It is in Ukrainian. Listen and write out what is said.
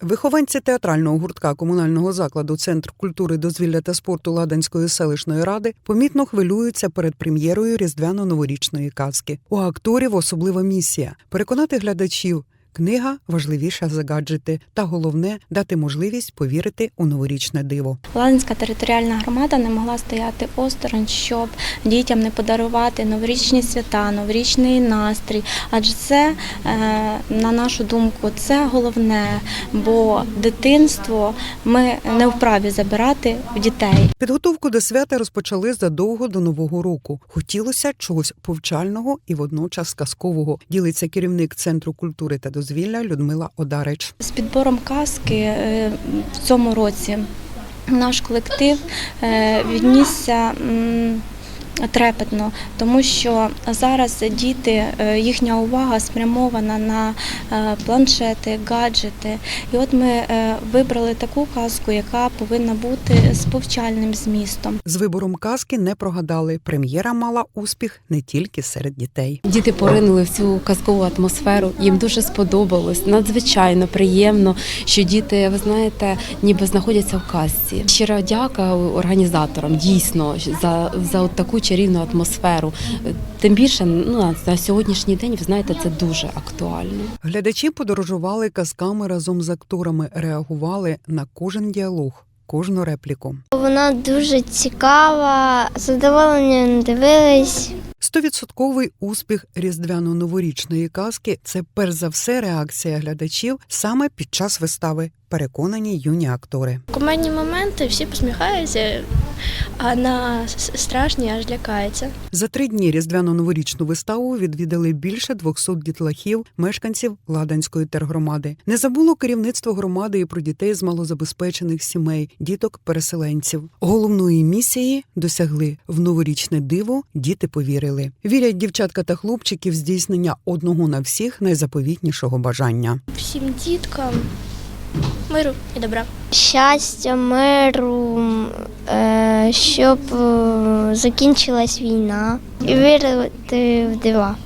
Вихованці театрального гуртка комунального закладу Центр культури, дозвілля та спорту Ладанської селищної ради помітно хвилюються перед прем'єрою різдвяно-новорічної казки. У акторів особлива місія переконати глядачів. Книга важливіша за гаджети, та головне дати можливість повірити у новорічне диво. Ладинська територіальна громада не могла стояти осторонь, щоб дітям не подарувати новорічні свята, новорічний настрій. Адже це, е, на нашу думку, це головне, бо дитинство ми не вправі забирати в дітей. Підготовку до свята розпочали задовго до нового року. Хотілося чогось повчального і водночас казкового. Ділиться керівник центру культури та дозвілля Людмила Одарич. З підбором казки е, в цьому році наш колектив е, віднісся. Трепетно, тому що зараз діти, е, їхня увага спрямована на е, планшети, гаджети. І от ми е, вибрали таку казку, яка повинна бути з повчальним змістом. З вибором казки не прогадали. Прем'єра мала успіх не тільки серед дітей. Діти поринули в цю казкову атмосферу. Їм дуже сподобалось. Надзвичайно приємно, що діти, ви знаєте, ніби знаходяться в казці. Щира дяка організаторам дійсно за, за от таку чарівну атмосферу. Тим більше ну, на, сьогоднішній день, ви знаєте, це дуже актуально. Глядачі подорожували казками разом з акторами, реагували на кожен діалог, кожну репліку. Вона дуже цікава, з задоволенням дивились. Стовідсотковий успіх різдвяно-новорічної казки це перш за все реакція глядачів саме під час вистави. Переконані юні актори. Комедні моменти всі посміхаються, а на страшні аж лякаються. За три дні різдвяно-новорічну виставу відвідали більше 200 дітлахів, мешканців Ладанської тергромади. Не забуло керівництво громади і про дітей з малозабезпечених сімей, діток-переселенців. Головної місії досягли в новорічне диво. Діти повірили. Вірять дівчатка та хлопчики в здійснення одного на всіх найзаповітнішого бажання. Всім діткам миру і добра. Щастя, миру, е, щоб е, закінчилась війна і вірити в дива.